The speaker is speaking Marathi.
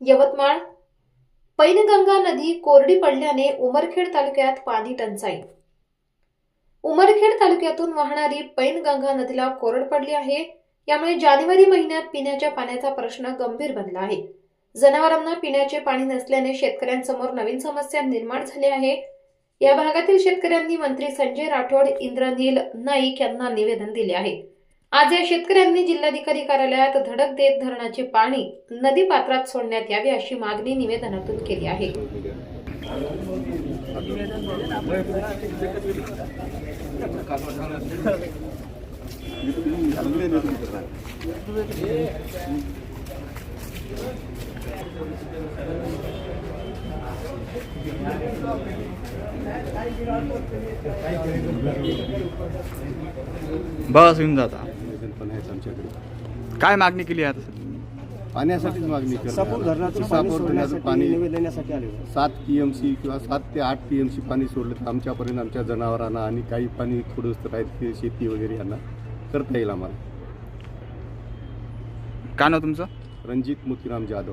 यवतमाळ. पैनगंगा नदी कोरडी पडल्याने उमरखेड तालुक्यात पाणी टंचाई. उमरखेड तालुक्यातून वाहणारी पैनगंगा नदीला कोरड पडली आहे. यामुळे जानेवारी महिन्यात पिण्याच्या पाण्याचा प्रश्न गंभीर बनला आहे. जनावरांना पिण्याचे पाणी नसल्याने शेतकऱ्यांसमोर नवीन समस्या निर्माण झाली आहे. या भागातील शेतकऱ्यांनी मंत्री संजय राठोड इंद्रनील नाईक यांना निवेदन दिले आहे. आज या शेतकऱ्यांनी जिल्हाधिकारी कार्यालयात धडक देत धरणाचे पाणी नदी पात्रात सोडण्यात यावे अशी मागणी निवेदनातून केली आहे. बस येऊन जाता. आमच्याकडे. काय मागणी केली आहे आता पाण्यासाठीच मागणी करतो. धरणातून इसापूर पाणी धरणाचं सोडण्यासाठी पाणी निवेदन देण्यासाठी आले होते. सात पी एम सी किंवा सात ते आठ पी एम सी पाणी सोडलं तर आमच्यापर्यंत आमच्या जनावरांना आणि काही पाणी थोडंसं राहते शेती वगैरे यांना करता येईल आम्हाला. काय नाव तुमचं? रणजित मोतीराम जाधव.